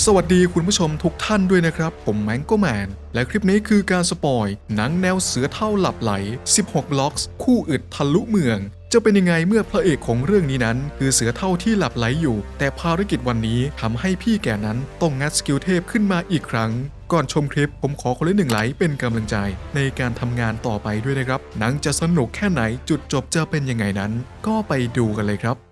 สวัสดีคุณผู้ชมทุกท่านด้วยนะครับ ผมแมงโกแมน และคลิปนี้คือการสปอย หนังแนวเสือเท่าหลับไหล 16บล็อกส์คู่อึดทะลุเมือง จะเป็นยังไงเมื่อพระเอกของเรื่องนี้นั้น คือเสือเท่าที่หลับไหลอยู่ แต่ภารกิจวันนี้ทำให้พี่แก่นั้นต้องงัดสกิลเทพขึ้นมาอีกครั้ง ก่อนชมคลิปผมขอคนละหนึ่งไลค์เป็นกำลังใจ ในการทำงานต่อไปด้วยนะครับ หนังจะสนุกแค่ไหนจุดจบจะเป็นยังไงนั้น ก็ไปดูกันเลยครับ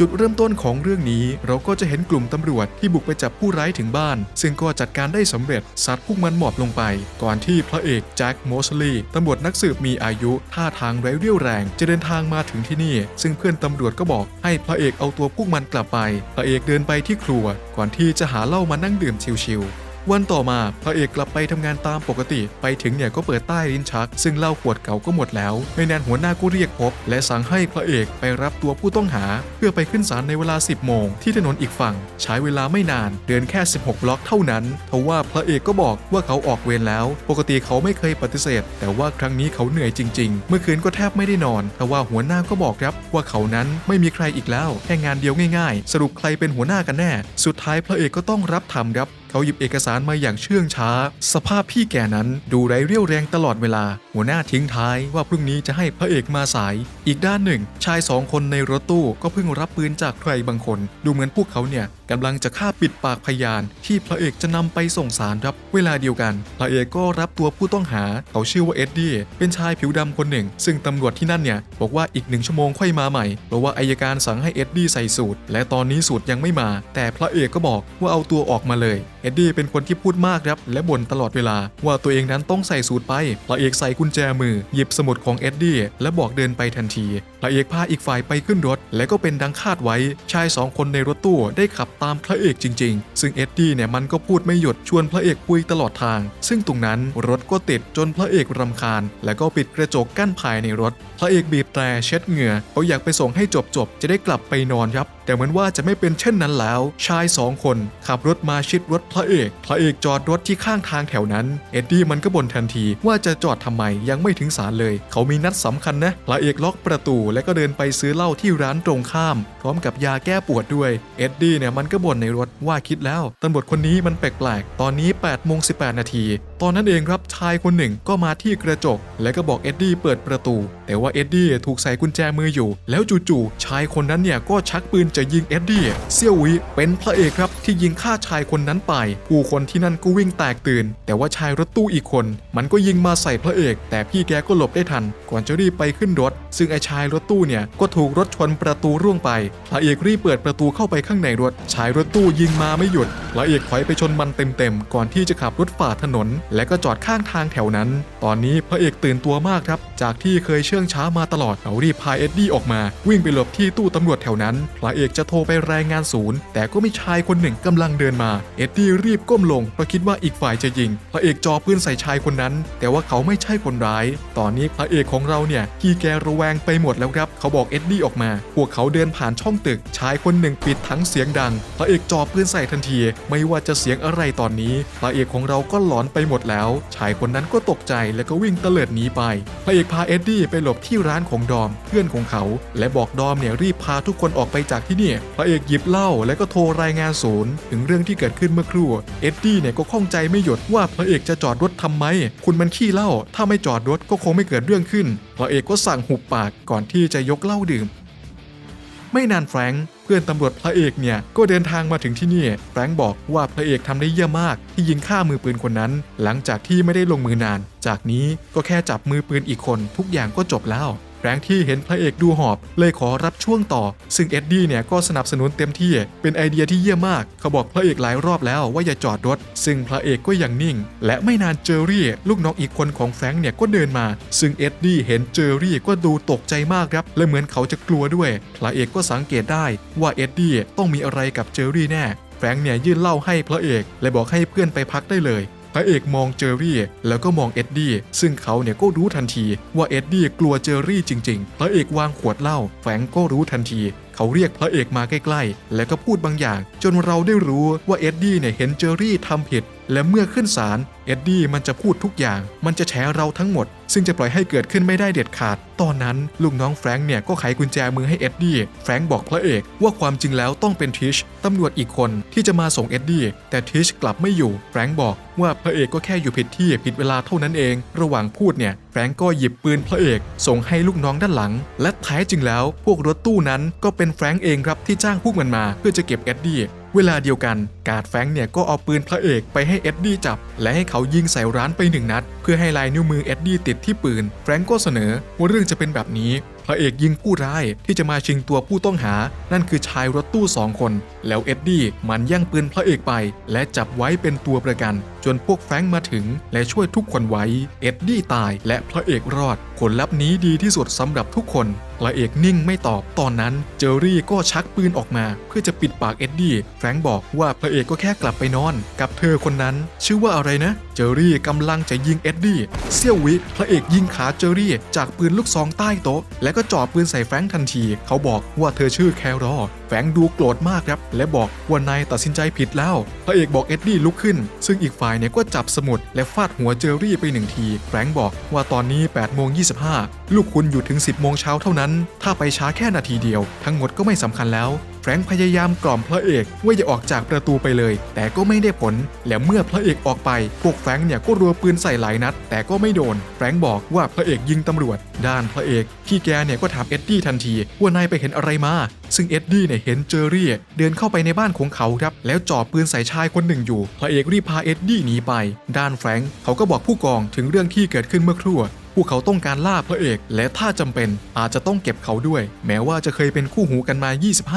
จุดเริ่มต้นของเรื่องนี้เราก็จะเห็นกลุ่มตำรวจที่บุกไปจับผู้ร้ายถึงบ้าน ซึ่งก็จัดการได้สำเร็จซัดพวกมันหมอบลงไป ก่อนที่พระเอกแจ็คโมสลีย์ตำรวจนักสืบมีอายุท่าทางไร้เรี่ยวแรง จะเดินทางมาถึงที่นี่ ซึ่งเพื่อนตำรวจก็บอกให้พระเอกเอาตัวพวกมันกลับไป พระเอกเดินไปที่ครัว ก่อนที่จะหาเหล้ามานั่งดื่มชิวๆ วันต่อมาพระเอกกลับไปทำงานตามปกติ ไปถึงเนี่ยก็เปิดใต้ลิ้นชัก ซึ่งเหล้าขวดเก่าก็หมดแล้วไม่นานหัวหน้าก็เรียกพบ และสั่งให้พระเอกไปรับตัวผู้ต้องหา เพื่อไปขึ้นศาลในเวลา 10 โมง ที่ถนนอีกฝั่ง ใช้เวลาไม่นานเดินแค่ 16 บล็อกเท่านั้นทว่าพระเอกก็บอกว่าเขาออกเวรแล้ว ปกติเขาไม่เคยปฏิเสธ แต่ว่าครั้งนี้เขาเหนื่อยจริง ๆ เมื่อคืนก็แทบไม่ได้นอนทว่าหัวหน้าก็บอกครับว่าเขานั้นไม่มีใครอีกแล้วแค่งานเดียวง่าย ๆ สรุปใครเป็นหัวหน้ากันแน่ สุดท้ายพระเอกก็ต้องรับทำครับ เขาหยิบเอกสารมาอย่างเชื่องช้า สภาพพี่แก่นั้นดูไร้เรี่ยวแรงตลอดเวลา หัวหน้าทิ้งท้ายว่าพรุ่งนี้จะให้พระเอกมาสาย อีกด้านหนึ่ง ชายสองคนในรถตู้ก็เพิ่งรับปืนจากใครบางคน ดูเหมือนพวกเขาเนี่ย กำลังจะฆ่าปิดปากพยานที่พระเอกจะนำไปส่งสารครับ เวลาเดียวกัน พระเอกก็รับตัวผู้ต้องหา เขาชื่อว่าเอ็ดดี้เป็นชายผิวดำคนหนึ่ง ซึ่งตำรวจที่นั่นเนี่ยบอกว่าอีกหนึ่งชั่วโมงค่อยมาใหม่เพราะว่าอายการสั่งให้เอ็ดดี้ใส่สูตร และตอนนี้สูตรยังไม่มา แต่พระเอกก็บอกว่าเอาตัวออกมาเลยเอ็ดดี้เป็นคนที่พูดมากครับและบ่นตลอดเวลา ว่าตัวเองนั้นต้องใส่สูตรไป พระเอกใส่กุญแจมือ หยิบสมุดของเอ็ดดี้และบอกเดินไปทันที พระเอกพาอีกฝ่ายไปขึ้นรถ และก็เป็นดังคาดไว้ชายสองคนในรถตู้ได้ขับตามพระเอกจริง ๆ ซึ่งเอ็ดดี้เนี่ยมันก็พูดไม่หยุดชวนพระเอกคุยตลอดทาง ซึ่งตรงนั้นรถก็ติดจนพระเอกรำคาญ แล้วก็ปิดกระจกกั้นภายในรถ พระเอกบีบแตรเช็ดเหงื่อเขาอยากไปส่งให้จบๆจะได้กลับไปนอนครับ แต่เหมือนว่าจะไม่เป็นเช่นนั้นแล้ว ชายสองคน ขับรถมาชิดรถพระเอก พระเอกจอดรถที่ข้างทางแถวนั้น เอ็ดดี้มันก็บ่นทันทีว่าจะจอดทำไมยังไม่ถึงศาลเลย เขามีนัดสำคัญนะ พระเอกล็อกประตูและก็เดินไปซื้อเหล้าที่ร้านตรงข้าม พร้อมกับยาแก้ปวดด้วย เอ็ดดี้เนี่ยมันก็บ่นในรถว่าคิดแล้วตำรวจคนนี้มันแปลกๆ ตอนนี้8โมง18นาที ตอนนั้นเองครับชายคนหนึ่งก็มาที่กระจก และก็บอกเอ็ดดี้เปิดประตู แต่ว่าเอ็ดดี้ถูกใส่กุญแจมืออยู่ แล้วจู่ๆชายคนนั้นเนี่ยก็ชักปืนจะยิงเอ็ดดี้เซี่ยววิเป็นพระเอกครับที่ยิงฆ่าชายคนนั้นไป ผู้คนที่นั่นก็วิ่งแตกตื่น แต่ว่าชายรถตู้อีกคน มันก็ยิงมาใส่พระเอก แต่พี่แกก็หลบได้ทัน ก่อนจะรีบไปขึ้นรถ ซึ่งไอ้ชายรถตู้เนี่ยก็ถูกรถชนประตูร่วงไป พระเอกรีบเปิดประตูเข้าไปข้างในรถ ชายรถตู้ยิงมาไม่หยุด พระเอกถอยไปชนมันเต็มๆก่อนที่จะขับรถฝ่าถนน และก็จอดข้างทางแถวนั้น ตอนนี้พระเอกตื่นตัวมากครับ จากที่เคยเชื่องช้ามาตลอดเขารีบพาเอ็ดดี้ออกมา วิ่งไปหลบที่ตู้ตำรวจแถวนั้นพระเอกจะโทรไปรายงานศูนย์ แต่ก็มีชายคนหนึ่งกำลังเดินมา เอ็ดดี้รีบก้มลงเพราะคิดว่าอีกฝ่ายจะยิง พระเอกจอปืนใส่ชายคนนั้น แต่ว่าเขาไม่ใช่คนร้าย ตอนนี้พระเอกของเราเนี่ยขี้แกระแวงไปหมดแล้วครับ เขาบอกเอ็ดดี้ออกมา พวกเขาเดินผ่านช่องตึก ชายคนหนึ่งปิดทั้งเสียงดัง พระเอกจอปืนใส่ทันที ไม่ว่าจะเสียงอะไรตอนนี้ พระเอกของเราก็หลอนไปหมดแล้ว ชายคนนั้นก็ตกใจแล้วก็วิ่งเตลิดหนีไป พระเอกพาเอ็ดดี้ไปหลบที่ร้านของดอม เพื่อนของเขา และบอกดอมเนี่ยรีบพาทุกคนออกไปจากที่นี่พระเอกหยิบเหล้าแล้วก็โทรรายงานศูนย์ ถึงเรื่องที่เกิดขึ้นเมื่อครู่เอ็ดดี้เนี่ยก็ข้องใจไม่หยุดว่าพระเอกจะจอดรถทำไม คุณมันขี้เหล้าถ้าไม่จอดรถก็คงไม่เกิดเรื่องขึ้นพระเอกก็สั่งหุบปากก่อนที่จะยกเหล้าดื่ม ไม่นานแฟรงค์เพื่อนตำรวจพระเอกเนี่ยก็เดินทางมาถึงที่นี่แฟรงค์บอกว่าพระเอกทำได้เยี่ยมมาก ที่ยิงฆ่ามือปืนคนนั้น หลังจากที่ไม่ได้ลงมือนาน จากนี้ก็แค่จับมือปืนอีกคนทุกอย่างก็จบแล้ว แฟรงที่เห็นพระเอกดูหอบ เลยขอรับช่วงต่อ ซึ่งเอ็ดดี้เนี่ยก็สนับสนุนเต็มที่ เป็นไอเดียที่เยี่ยมมาก เขาบอกพระเอกหลายรอบแล้วว่าอย่าจอดรถ ซึ่งพระเอกก็ยังนิ่ง และไม่นานเจอรี่ ลูกน้องอีกคนของแฟรงค์เนี่ยก็เดินมา ซึ่งเอ็ดดี้เห็นเจอรี่ก็ดูตกใจมากครับ และเหมือนเขาจะกลัวด้วย พระเอกก็สังเกตได้ว่าเอ็ดดี้ต้องมีอะไรกับเจอรี่แน่แฟรงค์เนี่ยยื่นเหล้าให้พระเอก และบอกให้เพื่อนไปพักได้เลย ระเอกมองเจอรี่ แล้วก็มองเอ็ดดี้ซึ่งเขาเนี่ยก็รู้ทันทีว่าเอ็ดดี้กลัวเจอรี่จริง ๆ พระเอกวางขวดเหล้าแฟงก์ก็รู้ทันทีเขาเรียกพระเอกมาใกล้ๆ แล้วก็พูดบางอย่าง จนเราได้รู้ว่าเอ็ดดี้เนี่ยเห็นเจอรี่ทำผิด และเมื่อขึ้นศาลเอ็ดดี้มันจะพูดทุกอย่าง มันจะแฉเราทั้งหมด ซึ่งจะปล่อยให้เกิดขึ้นไม่ได้เด็ดขาด ตอนนั้นลูกน้องแฟรงค์เนี่ยก็ไขกุญแจมือให้เอ็ดดี้ แฟรงค์บอกพระเอกว่าความจริงแล้วต้องเป็นทิชตำรวจอีกคนที่จะมาส่งเอ็ดดี้ แต่ทิชกลับไม่อยู่ แฟรงค์บอกว่าพระเอกก็แค่อยู่ผิดที่ผิดเวลาเท่านั้นเอง ระหว่างพูดเนี่ยแฟรงค์ก็หยิบปืนพระเอก ส่งให้ลูกน้องด้านหลัง และแท้จริงแล้ว พวกรถตู้นั้นก็เป็นแฟรงค์เองครับที่จ้างพวกมันมา เพื่อจะเก็บเอ็ดดี้ เวลาเดียวกันการดแฟงเนี่ยก็เอาปืนพระเอกไปให้เอ็ดดี้จับ และให้เขายิงใส่ร้านไปหนึ่งนัด เพื่อให้ลายนิ้วมือเอ็ดดี้ติดที่ปืน แฟรงค์ก็เสนอว่าเรื่องจะเป็นแบบนี้ พระเอกยิงผู้ร้ายที่จะมาชิงตัวผู้ต้องหา นั่นคือชายรถตู้สองคนแล้วเอ็ดดี้มันแย่งปืนพระเอกไป และจับไว้เป็นตัวประกัน จนพวกแฟรงค์มาถึง และช่วยทุกคนไว้ เอ็ดดี้ตายและพระเอกรอดผลลัพธ์นี้ดีที่สุดสำหรับทุกคนพระเอกนิ่งไม่ตอบตอนนั้น เจอรี่ก็ชักปืนออกมา เพื่อจะปิดปากเอ็ดดี้แฟรงค์บอกว่าพระเอกก็แค่กลับไปนอน กับเธอคนนั้น ชื่อว่าอะไรนะ เจอรี่กำลังจะยิงเอ็ดดี้เซี่ยววิพระเอกยิงขาเจอรี่ จากปืนลูกซองใต้โต๊ะ และก็จ่อปืนใส่แฟรงค์ทันที เขาบอกว่าเธอชื่อแครอแฟรงค์ดูโกรธมากครับและบอกว่านายตัดสินใจผิดแล้ว พระเอกบอกเอ็ดดี้ลุกขึ้น ซึ่งอีกฝ่ายเนี่ยก็จับสมุดและฟาดหัวเจอรี่ไปหนึ่งทีแฟรงค์บอกว่าตอนนี้8โมงยีลูกคุณอยู่ถึง 10โมงเช้าเท่านั้น ถ้าไปช้าแค่นาทีเดียว ทั้งหมดก็ไม่สำคัญแล้ว ฟรงค์พยายามกล่อมพระเอกว่าอย่าออกจากประตูไปเลย แต่ก็ไม่ได้ผล และเมื่อพระเอกออกไป พวกแฟรงค์เนี่ยก็รัวปืนใส่หลายนัด แต่ก็ไม่โดน แฟรงค์บอกว่าพระเอกยิงตำรวจ ด้านพระเอกพี่แกเนี่ยก็ถามเอ็ดดี้ทันทีว่านายไปเห็นอะไรมา ซึ่งเอ็ดดี้เนี่ยเห็นเจอรี่เดินเข้าไปในบ้านของเขาครับ แล้วจ่อปืนใส่ชายคนหนึ่งอยู่ พระเอกรีบพาเอ็ดดี้หนีไป ด้านแฟรงค์เขาก็บอกผู้กองถึงเรื่องที่เกิดขึ้นเมื่อครู่ วกเขาต้องการล่าพระเอก และถ้าจำเป็นอาจจะต้องเก็บเขาด้วย แม้ว่าจะเคยเป็นคู่หูกันมา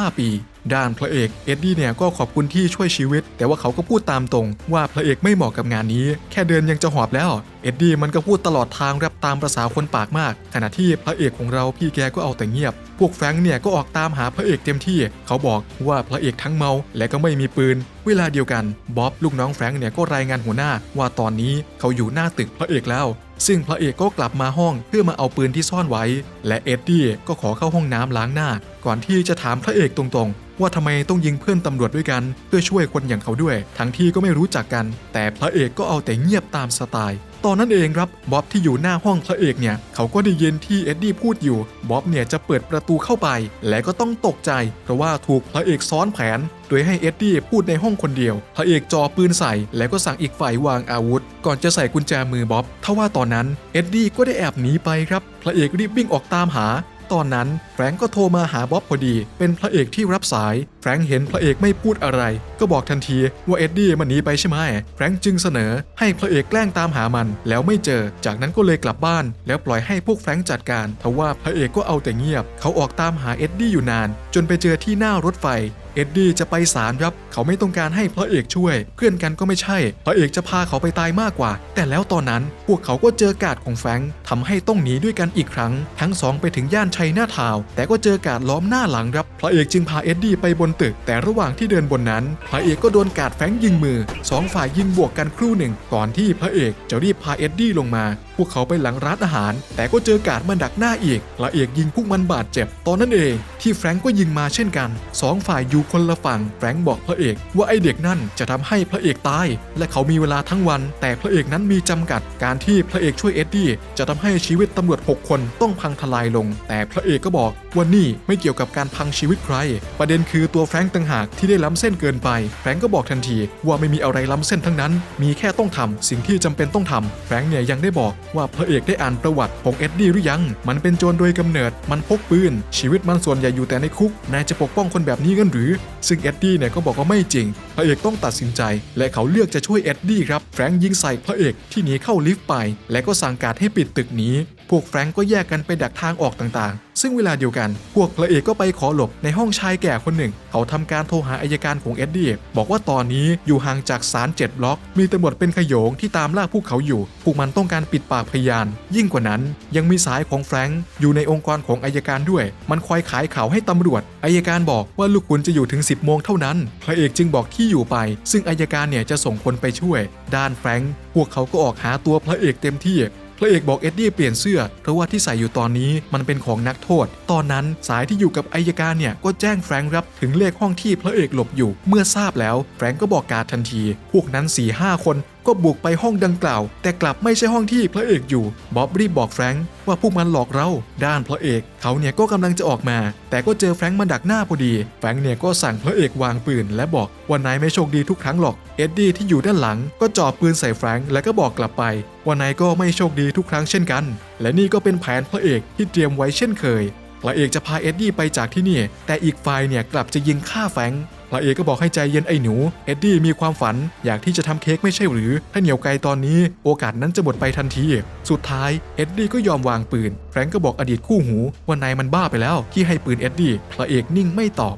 25 ปี ด้านพระเอกเอ็ดดี้เนี่ยก็ขอบคุณที่ช่วยชีวิต แต่ว่าเขาก็พูดตามตรง ว่าพระเอกไม่เหมาะกับงานนี้ แค่เดินยังจะหอบแล้ว เอ็ดดี้มันก็พูดตลอดทางแรปตามประษาคนปากมาก ขณะที่พระเอกของเราพี่แกก็เอาแต่เงียบ พวกแฟงเนี่ยก็ออกตามหาพระเอกเต็มที่ เขาบอกว่าพระเอกทั้งเมาและก็ไม่มีปืน เวลาเดียวกันบ๊อบลูกน้องแฟงเนี่ยก็รายงานหัวหน้า ว่าตอนนี้เขาอยู่หน้าตึกพระเอกแล้วซึ่งพระเอกก็กลับมาห้องเพื่อมาเอาปืนที่ซ่อนไว้ และเอ็ดดี้ก็ขอเข้าห้องน้ำล้างหน้า ก่อนที่จะถามพระเอกตรงๆ ว่าทำไมต้องยิงเพื่อนตำรวจด้วยกันเพื่อช่วยคนอย่างเขาด้วย ทั้งที่ก็ไม่รู้จักกัน แต่พระเอกก็เอาแต่เงียบตามสไตล์ตอนนั้นเองครับบ๊อบที่อยู่หน้าห้องพระเอกเนี่ย เขาก็ได้ยินที่เอ็ดดี้พูดอยู่บ๊อบเนี่ยจะเปิดประตูเข้าไป และก็ต้องตกใจ เพราะว่าถูกพระเอกซ้อนแผน โดยให้เอ็ดดี้พูดในห้องคนเดียว พระเอกจ่อปืนใส่ แล้วก็สั่งอีกฝ่ายวางอาวุธ ก่อนจะใส่กุญแจมือบ๊อบทว่าตอนนั้นเอ็ดดี้ก็ได้แอบหนีไปครับ พระเอกรีบวิ่งออกตามหา ตอนนั้นแฟรงก์ก็โทรมาหาบ๊อบพอดี เป็นพระเอกที่รับสาย แฟรงก์เห็นพระเอกไม่พูดอะไร ก็บอกทันทีว่าเอ็ดดี้มันหนีไปใช่ไหมแฟรงก์จึงเสนอให้พระเอกแกล้งตามหามัน แล้วไม่เจอ จากนั้นก็เลยกลับบ้าน แล้วปล่อยให้พวกแฟรงก์จัดการทว่าพระเอกก็เอาแต่เงียบ เขาออกตามหาเอ็ดดี้อยู่นาน จนไปเจอที่หน้ารถไฟ เอ็ดดี้จะไปศาลครับ เขาไม่ต้องการให้พระเอกช่วย เพื่อนกันก็ไม่ใช่ พระเอกจะพาเขาไปตายมากกว่า แต่แล้วตอนนั้นพวกเขาก็เจอกาดของแฟงค์ทำให้ต้องหนีด้วยกันอีกครั้ง ทั้งสองไปถึงย่านชัยหน้าทาว แต่ก็เจอกาดล้อมหน้าหลังครับ พระเอกจึงพาเอ็ดดี้ไปบนตึก แต่ระหว่างที่เดินบนนั้น พระเอกก็โดนกาดแฟงยิงมือสองฝ่ายยิงบวกกันครู่หนึ่ง ก่อนที่พระเอกจะรีบพาเอ็ดดี้ลงมา วกเขาไปหลังร้านอาหาร แต่ก็เจอกาดมาดักหน้าอีกพระเอียกยิงพวกมันบาดเจ็บ ตอนนั้นเองที่แฟรงก์ก็ยิงมาเช่นกันสองฝ่ายอยู่คนละฝั่งแฟรงก์บอกพระเอกว่าไอเด็กนั่นจะทำให้พระเอกตาย และเขามีเวลาทั้งวัน แต่พระเอกนั้นมีจำกัด การที่พระเอกช่วยเอ็ดดี้จะทำให้ชีวิตตำรวจ 6 คนต้องพังทลายลง แต่พระเอกก็บอกว่านี่ไม่เกี่ยวกับการพังชีวิตใคร ประเด็นคือตัวแฟรงก์ต่างหากที่ได้ล้ำเส้นเกินไป แฟรงก์ก็บอกทันทีว่าไม่มีอะไรล้ำเส้นทั้งนั้น มีแค่ต้องทำสิ่งที่จำเป็นต้องทำแฟรงก์เนี่ยยังได้บอกว่าพระเอกได้อ่านประวัติของเอ็ดดี้หรือยัง มันเป็นโจรโดยกำเนิด มันพกปืน ชีวิตมันส่วนใหญ่อยู่แต่ในคุก นายจะปกป้องคนแบบนี้กันหรือ ซึ่งเอ็ดดี้เนี่ยก็บอกว่าไม่จริง พระเอกต้องตัดสินใจ และเขาเลือกจะช่วยเอ็ดดี้ครับ แฟรงยิงใส่พระเอกที่หนีเข้าลิฟต์ไป และก็สั่งการให้ปิดตึกนี้ พวกแฟรงก์ก็แยกกันไปดักทางออกต่างๆ ซึ่งเวลาเดียวกัน พวกพระเอกก็ไปขอหลบในห้องชายแก่คนหนึ่ง เขาทำการโทรหาอายการของเอ็ดดี้บอกว่าตอนนี้อยู่ห่างจากศาลเจ็ดบล็อก มีตำรวจเป็นขโยงที่ตามล่าพวกเขาอยู่ พวกมันต้องการปิดปากพยาน ยิ่งกว่านั้น ยังมีสายของแฟรงก์อยู่ในองค์กรของอายการด้วย มันคอยขายข่าวให้ตำรวจอายการบอกว่าลูกคุณจะอยู่ถึง 10โมงเท่านั้น พระเอกจึงบอกที่อยู่ไป ซึ่งอายการเนี่ยจะส่งคนไปช่วย ด้านแฟรงก์พวกเขาก็ออกหาตัวพระเอกเต็มที่ พระเอกบอกเอ็ดดี้เปลี่ยนเสื้อเพราะว่าที่ใส่อยู่ตอนนี้มันเป็นของนักโทษ ตอนนั้นสายที่อยู่กับอายการเนี่ยก็แจ้งแฟรงค์รับถึงเลขห้องที่พระเอกหลบอยู่ เมื่อทราบแล้วแฟรงค์ก็บอกการทันที พวกนั้น4ี่ห้าคนก็บุกไปห้องดังกล่าว แต่กลับไม่ใช่ห้องที่พระเอกอยู่บ๊อบรีบบอกแฟรงค์ว่าพวกมันหลอกเรา ด้านพระเอก เขาเนี่ยก็กำลังจะออกมา แต่ก็เจอแฟรงค์มาดักหน้าพอดี แฟรงค์เนี่ยก็สั่งพระเอกวางปืน และบอกว่านายไม่โชคดีทุกครั้งหรอก เอ็ดดี้ที่อยู่ด้านหลังก็จ่อปืนใส่แฟรงค์และก็บอกกลับไปว่านายก็ไม่โชคดีทุกครั้งเช่นกัน และนี่ก็เป็นแผนพระเอกที่เตรียมไว้เช่นเคยพระเอกจะพาเอ็ดดี้ไปจากที่นี่ แต่อีกฝ่ายเนี่ยกลับจะยิงฆ่าแฟรงค์ พระเอกก็บอกให้ใจเย็นไอ้หนู เอ็ดดี้มีความฝันอยากที่จะทำเค้กไม่ใช่หรือ ถ้าเหนียวไกลตอนนี้ โอกาสนั้นจะหมดไปทันที สุดท้ายเอ็ดดี้ก็ยอมวางปืน แฟรงก์ก็บอกอดีตคู่หูว่านายมันบ้าไปแล้วที่ให้ปืนเอ็ดดี้ พระเอกนิ่งไม่ตอบ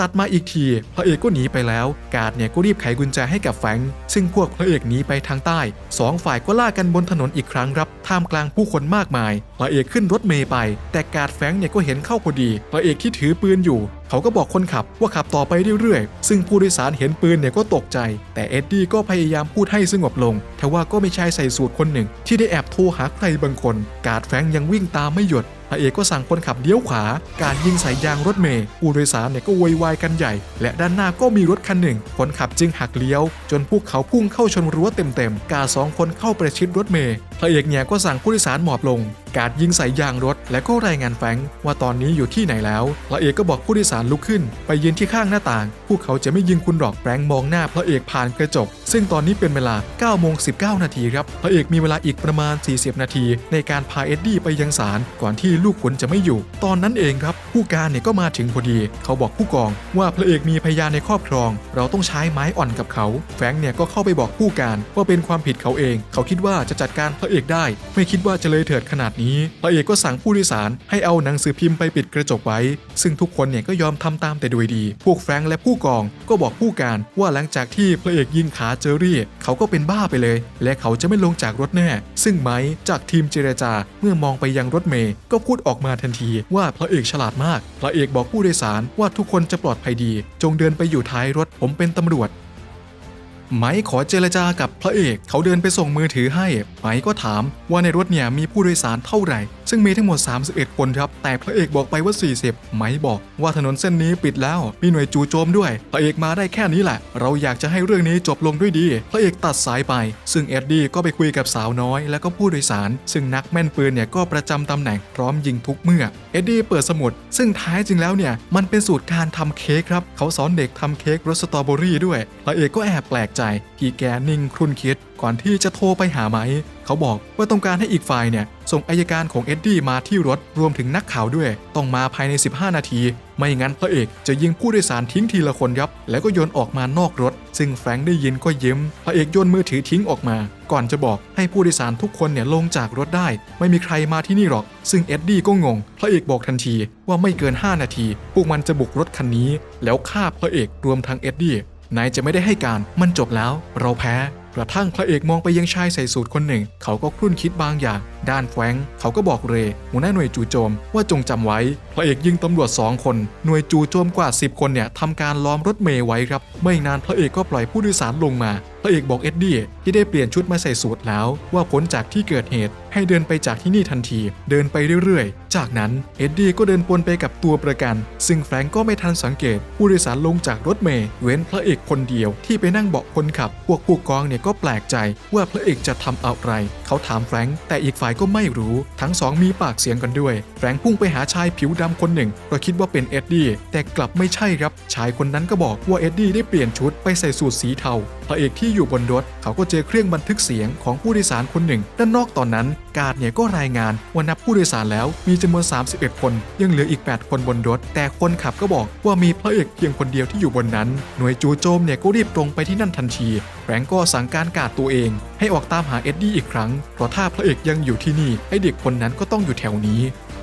ตัดมาอีกที พระเอกก็หนีไปแล้ว กาดเนี่ยก็รีบไขกุญแจให้กับแฟง ซึ่งพวกพระเอกหนีไปทางใต้สองฝ่ายก็ล่ากันบนถนนอีกครั้งครับท่ามกลางผู้คนมากมาย พระเอกขึ้นรถเมย์ไป แต่กาดแฟงเนี่ยก็เห็นเข้าพอดี พระเอกที่ถือปืนอยู่ เขาก็บอกคนขับว่าขับต่อไปเรื่อยๆ ซึ่งผู้โดยสารเห็นปืนเนี่ยก็ตกใจ แต่เอ็ดดี้ก็พยายามพูดให้สงบลงทว่าก็ไม่ใช่ใส่สูตรคนหนึ่ง ที่ได้แอบโทรหาใครบางคน กาดแฟงยังวิ่งตามไม่หยุด พระเอกก็สั่งคนขับเลี้ยวขวา การยิงใส่ยางรถเมย์ผู้โดยสารเนี่ยก็วอยวายกันใหญ่ และด้านหน้าก็มีรถคันหนึ่ง คนขับจึงหักเลี้ยว จนพวกเขาพุ่งเข้าชนรั้วเต็มๆกาสองคนเข้าประชิดรถเมย์ พระเอกเนี่ยก็สั่งผู้โดยสารหมอบลง การยิงใส่ยางรถ และก็รายงานแฟงว่าตอนนี้อยู่ที่ไหนแล้ว พระเอกก็บอกผู้โดยสารลุกขึ้น ไปยืนที่ข้างหน้าต่าง พวกเขาจะไม่ยิงคุณหรอกแฟงมองหน้าพระเอกผ่านกระจก ซึ่งตอนนี้เป็นเวลา9โมง19 นาทีครับ พระเอกมีเวลาอีกประมาณ 40 นาที ในการพาเอ็ดดี้ไปยังศาลก่อนที่ลูกขุนจะไม่อยู่ ตอนนั้นเองครับ ผู้การเนี่ยก็มาถึงพอดี เขาบอกผู้กองว่าพระเอกมีพยานในครอบครอง เราต้องใช้ไม้อ่อนกับเขา แฟงเนี่ยก็เข้าไปบอกผู้การว่าเป็นความผิดเขาเอง เขาคิดว่าจะจัดการพระเอกได้ ไม่คิดว่าจะเลยเถิดขนาดนี้ พระเอกก็สั่งผู้โดยสารให้เอาหนังสือพิมพ์ไปปิดกระจกไว้ ซึ่งทุกคนเนี่ยก็ยอมทำตามแต่โดยดี พวกแฟรงค์และผู้กองก็บอกผู้การว่าหลังจากที่พระเอกยิงขาเจอรี่ เขาก็เป็นบ้าไปเลย และเขาจะไม่ลงจากรถแน่ ซึ่งไม้จากทีมเจรจาเมื่อมองไปยังรถเมย์ก็พูดออกมาทันทีว่าพระเอกฉลาดมาก พระเอกบอกผู้โดยสารว่าทุกคนจะปลอดภัยดี จงเดินไปอยู่ท้ายรถผมเป็นตำรวจ ไมค์ขอเจรจากับพระเอก เขาเดินไปส่งมือถือให้ ไมค์ก็ถามว่าในรถเนี่ยมีผู้โดยสารเท่าไหร่ ซึ่งมีทั้งหมด 31 คนครับ แต่พระเอกบอกไปว่า 40 ไมค์บอกว่าถนนเส้นนี้ปิดแล้ว มีหน่วยจู่โจมด้วย พระเอกมาได้แค่นี้แหละ เราอยากจะให้เรื่องนี้จบลงด้วยดี พระเอกตัดสายไป ซึ่งเอ็ดดี้ก็ไปคุยกับสาวน้อย และก็ผู้โดยสาร ซึ่งนักแม่นปืนเนี่ยก็ประจำตำแหน่งพร้อมยิงทุกเมื่อ เอ็ดดี้เปิดสมุด ซึ่งท้ายจริงแล้วเนี่ย มันเป็นสูตรการทำเค้กครับ เขาสอนเด็กทำเค้กรสสตรอเบอรี่ด้วย พระเอกก็แอบแปลกใจที่แกนิ่งครุ่นคิด ก่อนที่จะโทรไปหาไหม เขาบอกว่าต้องการให้อีกฝ่ายเนี่ย ส่งอายการของเอ็ดดี้มาที่รถรวมถึงนักข่าวด้วย ต้องมาภายใน 15 นาที ไม่งั้นพระเอกจะยิงผู้โดยสารทิ้งทีละคนครับ แล้วก็โยนออกมานอกรถ ซึ่งแฟรงค์ได้ยินก็ยิ้ม พระเอกโยนมือถือทิ้งออกมา ก่อนจะบอกให้ผู้โดยสารทุกคนเนี่ยลงจากรถได้ ไม่มีใครมาที่นี่หรอก ซึ่งเอ็ดดี้ก็งง พระเอกบอกทันทีว่าไม่เกิน 5 นาที พวกมันจะบุกรถคันนี้ แล้วฆ่าพระเอกรวมทั้งเอ็ดดี้นายจะไม่ได้ให้การ มันจบแล้ว เราแพ้ กระทั่งพระเอกมองไปยังชายใส่สูทคนหนึ่ง เขาก็ครุ่นคิดบางอย่าง ด้านแฟงเขาก็บอกเรย์หัวหน้าหน่วยจู่โจม ว่าจงจำไว้ พระเอกยิงตำรวจ 2 คน หน่วยจู่โจมกว่า 10 คนเนี่ยทำการล้อมรถเมย์ไว้ครับ ไม่นานพระเอกก็ปล่อยผู้โดยสารลงมา พระเอกบอกเอ็ดดี้ที่ได้เปลี่ยนชุดมาใส่สูทแล้ว ว่าพ้นจากที่เกิดเหตุ ให้เดินไปจากที่นี่ทันที เดินไปเรื่อยๆ จากนั้นเอ็ดดี้ก็เดินปนไปกับตัวประกัน ซึ่งแฟรงก์ก็ไม่ทันสังเกต ผู้โดยสารลงจากรถเมย์เว้นพระเอกคนเดียวที่ไปนั่งเบาะคนขับ พวกผู้กองเนี่ยก็แปลกใจว่าพระเอกจะทำอะไรเขาถามแฟรงก์แต่อีกฝ่ายก็ไม่รู้ ทั้งสองมีปากเสียงกันด้วย แฟรงก์พุ่งไปหาชายผิวดำคนหนึ่งเพราะคิดว่าเป็นเอ็ดดี้แต่กลับไม่ใช่ครับชายคนนั้นก็บอกว่าเอ็ดดี้ได้เปลี่ยนชุดไปใส่สูทสีเทา พระเอกที่อยู่บนรถเขาก็เจอเครื่องบันทึกเสียงของผู้โดยสารคนหนึ่ง ด้านนอกตอนนั้น กาดเนี่ยก็รายงานว่านับผู้โดยสารแล้วมีจำนวน 31 คน ยังเหลืออีก 8 คนบนรถ แต่คนขับก็บอกว่ามีพระเอกเพียงคนเดียวที่อยู่บนนั้น หน่วยจูโจมเนี่ยก็รีบตรงไปที่นั่นทันทีแฟรงก์ก็สั่งการกาดตัวเอง ให้ออกตามหาเอ็ดดี้อีกครั้งเพราะถ้าพระเอกยังอยู่ที่นี่ไอเด็กคนนั้นก็ต้องอยู่แถวนี้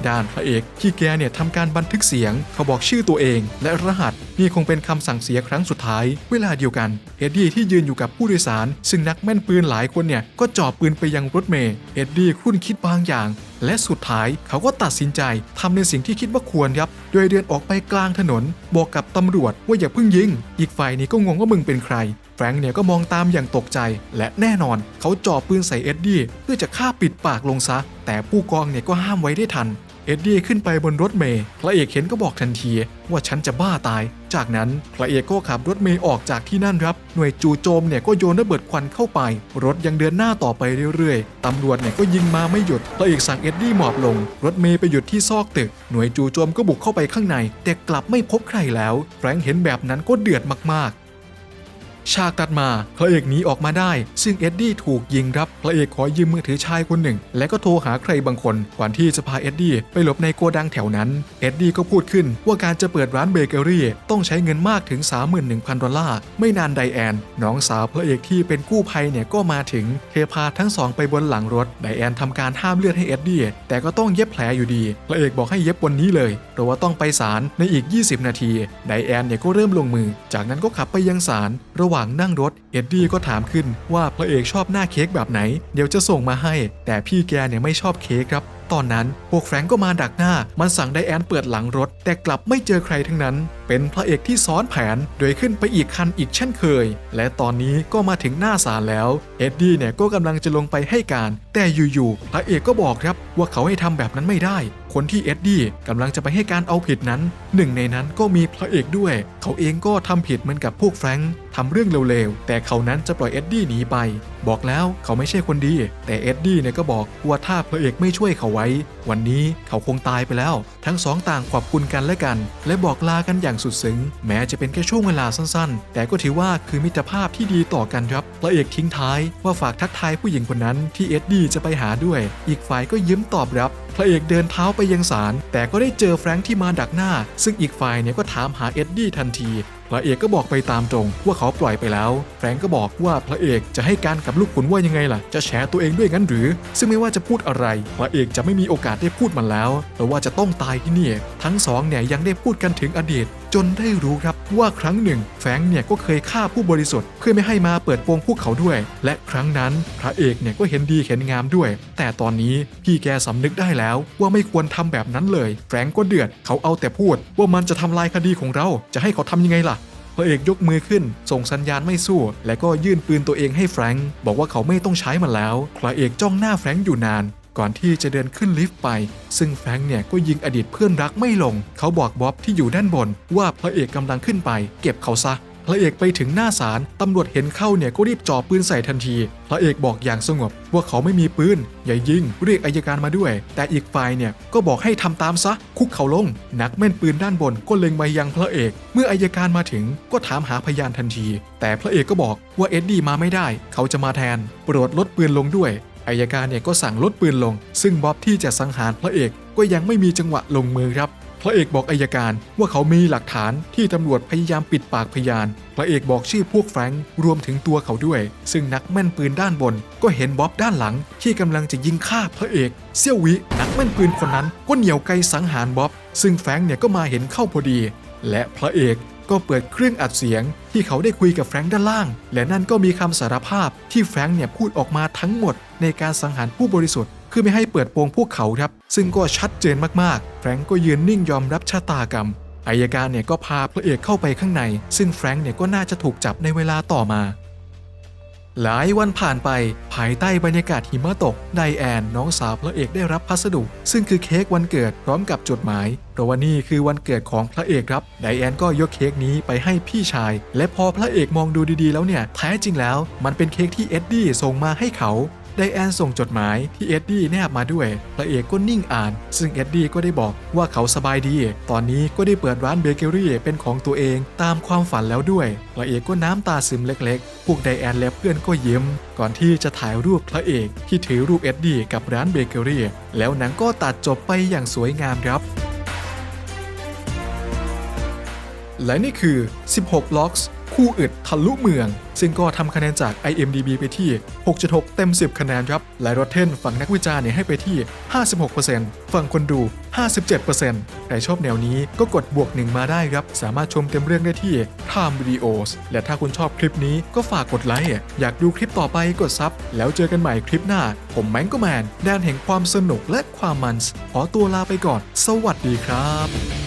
ด้านพระเอกที่แกเนี่ยทำการบันทึกเสียง เขาบอกชื่อตัวเอง และรหัสนี่คงเป็นคำสั่งเสียครั้งสุดท้าย เวลาเดียวกันเอ็ดดี้ที่ยืนอยู่กับผู้โดยสาร ซึ่งนักแม่นปืนหลายคนเนี่ยก็จ่อปืนไปยังรถเมย์เอ็ดดี้ครุ่นคิดบางอย่าง และสุดท้ายเขาก็ตัดสินใจทำในสิ่งที่คิดว่าควรครับ โดยเดินออกไปกลางถนน บอกกับตำรวจว่าอย่าเพิ่งยิง อีกฝ่ายนี้ก็งงว่ามึงเป็นใครแฟรงค์เนี่ยก็มองตามอย่างตกใจ และแน่นอนเขาจ่อปืนใส่เอ็ดดี้เพื่อจะฆ่าปิดปากลงซะ แต่ผู้กองเนี่ยก็ห้ามไว้ได้ทัน เอ็ดดี้ขึ้นไปบนรถเมย์พระเอกเห็นก็บอกทันทีว่าฉันจะบ้าตาย จากนั้นพระเอกก็ขับรถเมย์ออกจากที่นั่นครับ หน่วยจู่โจมเนี่ยก็โยนระเบิดควันเข้าไป รถยังเดินหน้าต่อไปเรื่อยๆ ตำรวจเนี่ยก็ยิงมาไม่หยุด พระเอกสั่งเอ็ดดี้หมอบลง รถเมย์ไปหยุดที่ซอกตึก หน่วยจู่โจมก็บุกเข้าไปข้างใน แต่กลับไม่พบใครแล้ว แฟรงค์เห็นแบบนั้นก็เดือดมากๆ ฉากตัดมา พระเอกหนีออกมาได้ ซึ่งเอ็ดดี้ถูกยิงครับ พระเอกขอยืมมือถือชายคนหนึ่ง และก็โทรหาใครบางคน ก่อนที่จะพาเอ็ดดี้ไปหลบในโกดังแถวนั้น เอ็ดดี้ก็พูดขึ้นว่าการจะเปิดร้านเบเกอรี่ต้องใช้เงินมากถึง 31,000 ดอลลาร์ ไม่นานไดแอน น้องสาวพระเอกที่เป็นกู้ภัยเนี่ยก็มาถึง เทพาทั้งสองไปบนหลังรถ ไดแอนทำการห้ามเลือดให้เอ็ดดี้ แต่ก็ต้องเย็บแผลอยู่ดี พระเอกบอกให้เย็บวันนี้เลย เพราะว่าต้องไปศาลในอีก 20 นาที ไดแอนเนี่ยก็เริ่มลงมือ จากนั้นก็ขับไปยังศาลระหว่างนั่งรถ เอ็ดดี้ก็ถามขึ้นว่าพระเอกชอบหน้าเค้กแบบไหน เดี๋ยวจะส่งมาให้ แต่พี่แกเนี่ยไม่ชอบเค้กครับ ตอนนั้นพวกแฟรงก์ก็มาดักหน้า มันสั่งไดแอนเปิดหลังรถ แต่กลับไม่เจอใครทั้งนั้น เป็นพระเอกที่ซ้อนแผน โดยขึ้นไปอีกคันอีกเช่นเคย และตอนนี้ก็มาถึงหน้าศาลแล้ว เอ็ดดี้เนี่ยก็กำลังจะลงไปให้การ แต่อยู่ๆพระเอกก็บอกครับว่าเขาให้ทำแบบนั้นไม่ได้ คนที่เอ็ดดี้กำลังจะไปให้การเอาผิดนั้น หนึ่งในนั้นก็มีพระเอกด้วย เขาเองก็ทำผิดเหมือนกับพวกแฟรงค์ ทำเรื่องเร็วๆ แต่เขานั้นจะปล่อยเอ็ดดี้หนีไป บอกแล้วเขาไม่ใช่คนดี แต่เอ็ดดี้เนี่ยก็บอกว่าถ้าพระเอกไม่ช่วยเขาไว้ วันนี้เขาคงตายไปแล้ว ทั้งสองต่างขอบคุณกันและกัน และบอกลากันอย่างสุดซึ้ง แม้จะเป็นแค่ช่วงเวลาสั้นๆ แต่ก็ถือว่าคือมิตรภาพที่ดีต่อกันครับ พระเอกทิ้งท้ายว่าฝากทักทายผู้หญิงคนนั้นที่เอ็ดดี้จะไปหาด้วย อีกฝ่ายก็ยิ้มตอบรับพระเอกเดินเท้าไปยังศาลแต่ก็ได้เจอแฟรงค์ที่มาดักหน้า ซึ่งอีกฝ่ายเนี่ยก็ถามหาเอ็ดดี้ทันที พระเอกก็บอกไปตามตรงว่าเขาปล่อยไปแล้ว แฟรงก์ก็บอกว่าพระเอกจะให้การกับลูกขุนว่ายังไงล่ะ จะแฉตัวเองด้วยงั้นหรือ ซึ่งไม่ว่าจะพูดอะไร พระเอกจะไม่มีโอกาสได้พูดมันแล้วแต่ว่าจะต้องตายที่นี่ ทั้งสองเนี่ยยังได้พูดกันถึงอดีตจนได้รู้ครับว่าครั้งหนึ่ง แฟรงค์เนี่ยก็เคยฆ่าผู้บริสุทธิ์เพื่อไม่ให้มาเปิดโปงพวกเขาด้วย และครั้งนั้นพระเอกเนี่ยก็เห็นดีเห็นงามด้วย แต่ตอนนี้พี่แกสำนึกได้แล้วว่าไม่ควรทำแบบนั้นเลย แฟรงก์ก็เดือดเขาเอาแต่พูด ว่ามันจะทำลายคดีของเราจะให้เขาทำยังไงล่ะพระเอกยกมือขึ้น ส่งสัญญาณไม่สู้ และก็ยื่นปืนตัวเองให้แฟรงค์บอกว่าเขาไม่ต้องใช้มันแล้วพระเอกจ้องหน้าแฟรงค์อยู่นาน ก่อนที่จะเดินขึ้นลิฟต์ไป ซึ่งแฟรงค์เนี่ยก็ยิงอดีตเพื่อนรักไม่ลง เขาบอกบ๊อบที่อยู่ด้านบนว่าพระเอกกำลังขึ้นไป เก็บเขาซะพระเอกไปถึงหน้าศาลตำรวจเห็นเข้าเนี่ยก็รีบจ่อปืนใส่ทันที พระเอกบอกอย่างสงบว่าเขาไม่มีปืนอย่ายิง เรียกอายการมาด้วย แต่อีกฝ่ายเนี่ยก็บอกให้ทำตามซะ คุกเขาลง นักแม่นปืนด้านบนก็เล็งมายังพระเอก เมื่ออายการมาถึงก็ถามหาพยานทันที แต่พระเอกก็บอกว่าเอ็ดดี้มาไม่ได้ เขาจะมาแทน โปรดลดปืนลงด้วย อายการเนี่ยก็สั่งลดปืนลง ซึ่งบ๊อบที่จะสังหารพระเอกก็ยังไม่มีจังหวะลงมือครับพระเอกบอกอายการว่าเขามีหลักฐานที่ตำรวจพยายามปิดปากพยาน พระเอกบอกชื่อพวกแฟรงค์รวมถึงตัวเขาด้วย ซึ่งนักแม่นปืนด้านบน ก็เห็นบ๊อบด้านหลัง ที่กำลังจะยิงฆ่าพระเอกเซี่ยววินักแม่นปืนคนนั้นก็เหนี่ยวไกสังหารบ๊อบ ซึ่งแฟรงค์เนี่ยก็มาเห็นเข้าพอดี และพระเอก ก็เปิดเครื่องอัดเสียง ที่เขาได้คุยกับแฟรงค์ด้านล่าง และนั่นก็มีคำสารภาพที่แฟรงค์เนี่ยพูดออกมาทั้งหมด ในการสังหารผู้บริสุทธิ์คือไม่ให้เปิดโปงพวกเขาครับ ซึ่งก็ชัดเจนมากๆ แฟรงก์ก็ยืนนิ่งยอมรับชะตากรรมอายการเนี่ยก็พาพระเอกเข้าไปข้างใน ซึ่งแฟรงก์เนี่ยก็น่าจะถูกจับในเวลาต่อมา หลายวันผ่านไปภายใต้บรรยากาศหิมะตกไดแอนน้องสาวพระเอกได้รับพัสดุ ซึ่งคือเค้กวันเกิดพร้อมกับจดหมายเพราะว่านี่คือวันเกิดของพระเอกครับไดแอนก็ยกเค้กนี้ไปให้พี่ชาย และพอพระเอกมองดูดีๆ แล้วเนี่ยแท้จริงแล้ว มันเป็นเค้กที่เอ็ดดี้ส่งมาให้เขา ไดแอนส่งจดหมายที่เอ็ดดี้แนบมาด้วย พระเอกก็นิ่งอ่าน ซึ่งเอ็ดดี้ก็ได้บอกว่าเขาสบายดี ตอนนี้ก็ได้เปิดร้านเบเกอรี่เป็นของตัวเองตามความฝันแล้วด้วย พระเอกก็น้ำตาซึมเล็กๆ พวกไดแอนและเพื่อนก็ยิ้ม ก่อนที่จะถ่ายรูปพระเอกที่ถือรูปเอ็ดดี้กับร้านเบเกอรี่ แล้วหนังก็ตัดจบไปอย่างสวยงามครับ และนี่คือ 16 ล็อกส์คู่อึดทะลุเมือง ซึ่งก็ทำคะแนนจาก IMDB ไปที่ 6.6 เต็ม 10 คะแนนครับ และ Rotten ฝั่งนักวิจารณ์เนี่ยให้ไปที่ 56%ฝั่งคนดู 57%ใครชอบแนวนี้ก็กดบวกหนึ่งมาได้ครับ สามารถชมเต็มเรื่องได้ที่ Time Videos และถ้าคุณชอบคลิปนี้ก็ฝากกดไลค์ อยากดูคลิปต่อไปกดซับ แล้วเจอกันใหม่คลิปหน้า ผมแมงก็แมนแดนแห่งความสนุกและความมันส์ขอตัวลาไปก่อน สวัสดีครับ